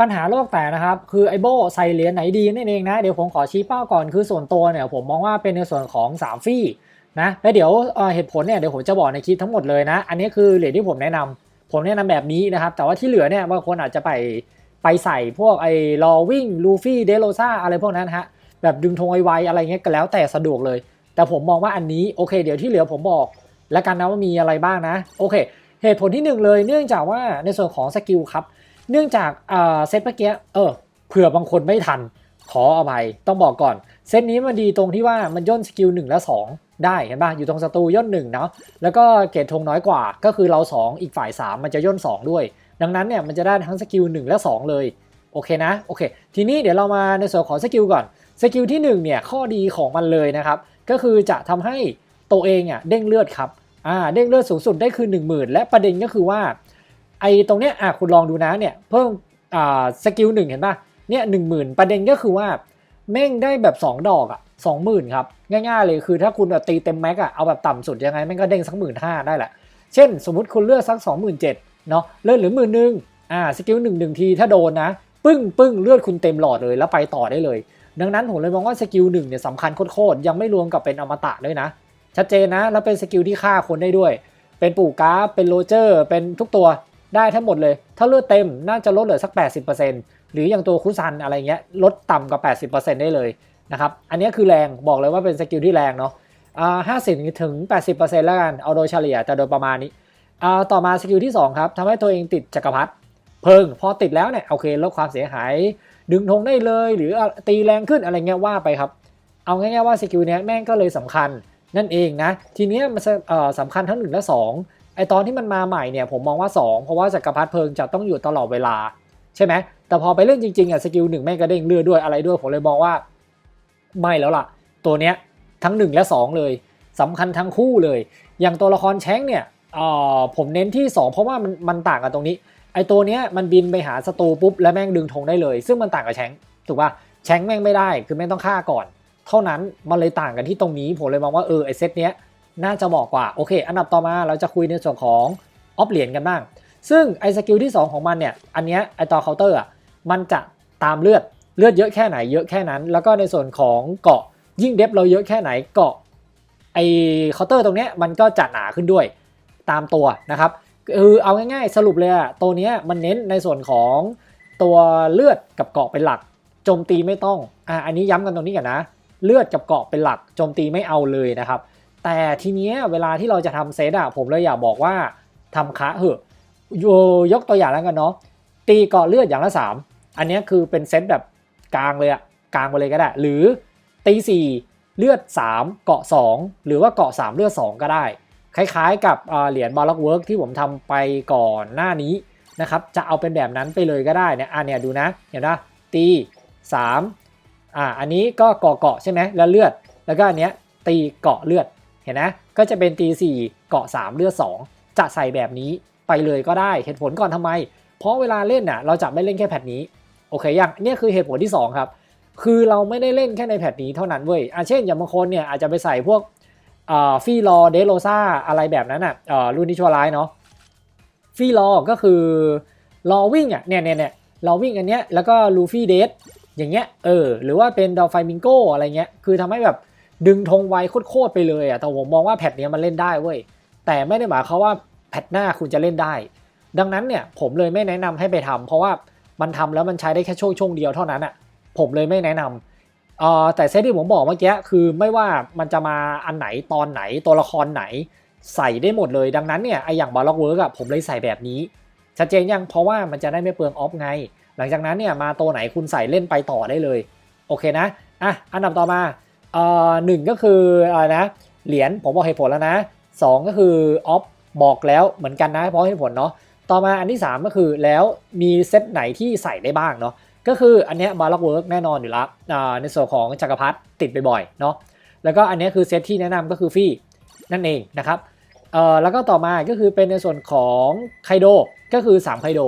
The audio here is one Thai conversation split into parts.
ปัญหาโลกแต่นะครับ คือไอโบใส่เหรียญไหนดีนั่นเองนะ เดี๋ยวผมขอชี้เป้าก่อนคือส่วนตัวเนี่ยผมมองว่าเป็นในส่วนของ3ฟี่นะแล้วเดี๋ยวเเหตุผลเนี่ยเดี๋ยวผมจะบอกในคลิปทั้งหมดเลยนะ อันนี้คือเหรียญที่ผมแนะนำผมแนะนำแบบนี้นะครับ แต่ว่าที่เหลือเนี่ยบางคนอาจจะไปไปใส่พวกไอ้รอวิ่งลูฟี่เดโรซาอะไรพวกนั้นฮะแบบดึงธงไวๆอะไรเงี้ยก็แล้วแต่สะดวกเลย แต่ผมมองว่าอันนี้โอเค เดี๋ยวที่เหลือผมบอกแล้วกันนะว่ามีอะไรบ้างนะโอเค เหตุผลที่หนึ่งเลยเนื่องจากว่าในส่วนของสกิลครับ เนื่องจากเซตเมื่อกี้เออเผื่อบางคนไม่ทัน ขออภัยต้องบอกก่อน เซตนี้มันดีตรงที่ว่ามันย่นสกิล1และ 2 ได้เห็นป่ะอยู่ตรงศัตรูย่น1เนาะแล้วก็เกรดธงน้อยกว่า ก็คือเรา 2 อีกฝ่าย 3 มันจะย่น 2 ด้วย ดังนั้นเนี่ยมันจะได้ทั้งสกิล1และ 2 เลยโอเคนะโอเค ทีนี้เดี๋ยวเรามาในส่วนของสกิลก่อนสกิลที่1เนี่ยข้อดีของมันเลยนะครับก็คือจะทำให้ตัวเองอะเด้งเลือดครับอ่าเด้งเลือดสูงสุดได้คือ 10,000 และประเด็นก็คือว่า ไอ้ตรงเนี้ยอะคุณลองดูนะเนี่ยเพิ่มอ่าสกิลหนึ่งเห็นป่ะเนี่ยหนึ่งหมื่นประเด็นก็คือว่าแม่งได้แบบ 2 ดอกอะสองหมื่นครับ ง่ายๆเลยคือถ้าคุณแบบตีเต็มแม็กอะเอาแบบต่ำสุดยังไงแม่งก็เด้งสักหมื่นห้าได้แหละ เช่น สมมติคุณเลือกสักสองหมื่นเจ็ดเนาะเลือดหรือหมื่นหนึ่งอ่าสกิลหนึ่งหนึ่งทีถ้าโดนนะปึ้งปึ้งเลือดคุณเต็มหลอดเลยแล้วไปต่อได้เลย ดังนั้นผมเลยมองว่าสกิลหนึ่งเนี่ยสำคัญโคตรๆยังไม่รวมกับเป็นอมตะด้วยนะ ชัดเจนนะแล้วเป็นสกิลที่ฆ่าคนได้ด้วย เป็นปู่กาเป็นโรเจอร์ เป็นทุกตัว ได้ทั้งหมดเลย ถ้าเลือดเต็มน่าจะลดเหลือสัก 80%หรืออย่างตัวคุซันอะไรเงี้ยลดต่ำกว่า 80%ได้เลยนะครับ อันนี้คือแรงบอกเลยว่าเป็นสกิลที่แรงเนาะห้าสิบถึง 80%แล้วกัน เอาโดยเฉลี่ยแต่โดยประมาณนี้ ต่อมาสกิลที่ 2 ครับทำให้ตัวเองติดจักรพรรดิเพิง พอติดแล้วเนี่ย โอเคลดความเสียหาย ดึงธงได้เลย หรือตีแรงขึ้นอะไรเงี้ยว่าไปครับ เอาง่ายๆว่าสกิลเนี้ยแม่งก็เลยสำคัญนั่นเองนะ ทีเนี้ยมันสำคัญทั้ง1และ2 ไอตอนที่มันมาใหม่เนี่ยผมมองว่า 2 เพราะว่าจักรพรรดิเพลิงจะต้องอยู่ตลอดเวลา ใช่ไหมแต่พอไปเล่นจริงๆอะสกิลหนึ่งแม่งกระเด้งเลือดด้วยอะไรด้วยผมเลยมองว่าไม่แล้วล่ะ ตัวเนี้ยทั้ง 1 และ 2 เลยสำคัญทั้งคู่เลย อย่างตัวละครแชงเนี่ยออผมเน้นที่ 2 เพราะว่ามันมันต่างกันตรงนี้ไอตัวเนี้ยมันบินไปหาศัตรูปุ๊บแล้วแม่งดึงธงได้เลย ซึ่งมันต่างกับแชงถูกป่ะแชงแม่งไม่ได้คือแม่งต้องฆ่าก่อน เท่านั้นมันเลยต่างกันที่ตรงนี้ผมเลยมองว่าเออไอเซตเนี้ย น่าจะเหมาะกว่าโอเค อันดับต่อมาเราจะคุยในส่วนของออฟเหรียญกันบ้าง ซึ่งไอสกิลที่ 2 ของมันเนี่ย อันเนี้ยไอตัวเคาน์เตอร์อะมันจะตามเลือดเลือดเยอะแค่ไหนเยอะแค่นั้น แล้วก็ในส่วนของเกาะยิ่งเดฟเราเยอะแค่ไหนเกาะไอเคาน์เตอร์ตรงเนี้ยมันก็จะหนาขึ้นด้วยตามตัวนะครับคือเอาง่ายๆสรุปเลยอะตัวเนี้ยมันเน้นในส่วนของตัวเลือดกับเกาะเป็นหลักโจมตีไม่ต้องอะอันนี้ย้ำกันตรงนี้กันนะ เลือดกับเกาะเป็นหลักโจมตีไม่เอาเลยนะครับ แต่ทีเนี้ยเวลาที่เราจะทำเซตอะผมเลยอยากบอกว่าทำคะเหอะโยยกตัวอย่างแล้วกันเนาะตีเกาะเลือดอย่างละ 3 อันนี้คือเป็นเซตแบบกลางเลยอะกลางไปเลยก็ได้ หรือตี4เลือด 3 เกาะ 2 หรือว่าเกาะ 3 เลือด 2 ก็ได้ คล้ายๆกับเหรียญบาร์ล็อกเวิร์กที่ผมทำไปก่อนหน้านี้นะครับจะเอาเป็นแบบนั้นไปเลยก็ได้เนี่ยอันเนี้ยดูนะเห็นปะตี3อ่าอันนี้ก็เกาะเกาะใช่ไหมแล้วเลือด แล้วก็อันเนี้ยตีเกาะเลือด เห็นนะก็จะเป็นตี4เกาะ 3 เลือด 2 จะใส่แบบนี้ไปเลยก็ได้เหตุผลก่อนทำไม เพราะเวลาเล่นน่ะเราจะไม่เล่นแค่แพทนี้โอเคอยังเนี่ยคือเหตุผลที่ 2 ครับ คือเราไม่ได้เล่นแค่ในแพทนี้เท่านั้นเว้ยอะเช่นอย่างบางคนเนี่ยอาจจะไปใส่พวกฟีรอเดโรซาอะไรแบบนั้นอะรุ่นที่ชั่วร้ายเนาะฟีรอก็คือรอวิ่งอะเนี่ยเนี่ยเนี่ยรอวิ่งอันเนี้ยแล้วก็ลูฟี่เดทอย่างเงี้ยเออหรือว่าเป็นดอลไฟมิงโกอะไรเงี้ยคือทำให้แบบ ดึงธงไวโคตรๆไปเลยอะแต่ผมมองว่าแพทเนี้ยมันเล่นได้เว้ยแต่ไม่ได้หมายความว่าแพทหน้าคุณจะเล่นได้ ดังนั้นเนี่ยผมเลยไม่แนะนำให้ไปทำเพราะว่ามันทำแล้วมันใช้ได้แค่ช่วงช่วงเดียวเท่านั้นอะผมเลยไม่แนะนำเอ่อแต่เซตที่ผมบอกเมื่อกี้คือไม่ว่ามันจะมาอันไหนตอนไหนตัวละครไหนใส่ได้หมดเลย ดังนั้นเนี่ยไออย่างบาล็อกเวิร์กอะผมเลยใส่แบบนี้ ชัดเจนยังเพราะว่ามันจะได้ไม่เปลืองออฟไง หลังจากนั้นเนี่ยมาตัวไหนคุณใส่เล่นไปต่อได้เลย โอเคนะอะอันดับต่อมา หนึ่งก็คืออะไรนะเหรียญผมบอกเหตุผลแล้วนะสองก็คือออฟบอกแล้วเหมือนกันนะเพราะเหตุผลเนาะต่อมาอันที่ 3 ก็คือแล้วมีเซตไหนที่ใส่ได้บ้างเนาะก็คืออันเนี้ยบาร์ล็อกเวิร์กแน่นอนอยู่แล้วในส่วนของจักรพรรดิติดบ่อยเนาะแล้วก็อันนี้คือเซตที่แนะนำก็คือฟี่นั่นเองนะครับเอ่อแล้วก็ต่อมาก็คือเป็นในส่วนของไคโดก็คือ3ไคโด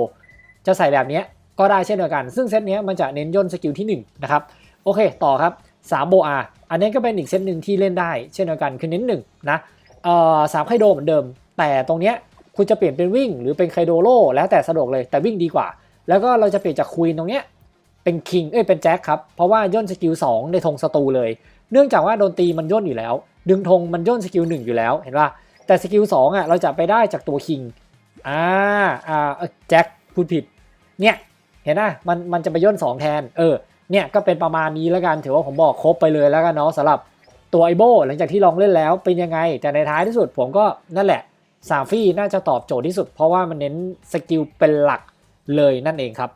จะใส่แบบนี้ก็ได้เช่นเดียวกัน ซึ่งเซตเนี้ยมันจะเน้นย่นสกิลที่1นะครับโอเคต่อครับ3โบอา อันนี้ก็เป็นอีกเซตหนึ่งที่เล่นได้ เช่นเดียวกันคือเน้น1นะเอ่อสามไคโดเหมือนเดิม แต่ตรงเนี้ยคุณจะเปลี่ยนเป็นวิ่ง หรือเป็นไคโดโลแล้วแต่สะดวกเลยแต่วิ่งดีกว่า แล้วก็เราจะเปลี่ยนจากควีนตรงเนี้ยเป็นคิงเอ้ยเป็นแจ็คครับเพราะว่าย่นสกิล2ในธงศัตรูเลย เนื่องจากว่าโดนตีมันย่นอยู่แล้ว ดึงธงมันย่นสกิล1อยู่แล้วเห็นป่ะแต่สกิล2อะเราจะไปได้จากตัวคิงอ่าอ่าแจ็คพูดผิดเนี่ยเห็นนะมันมันจะไปย่น2 แทนเออ เนี่ยก็เป็นประมาณนี้แล้วกันถือว่าผมบอกครบไปเลยแล้วกันเนาะสำหรับตัวไอโบหลังจากที่ลองเล่นแล้วเป็นยังไง แต่ในท้ายที่สุดผมก็นั่นแหละสามฟี่น่าจะตอบโจทย์ที่สุด เพราะว่ามันเน้นสกิลเป็นหลักเลยนั่นเองครับ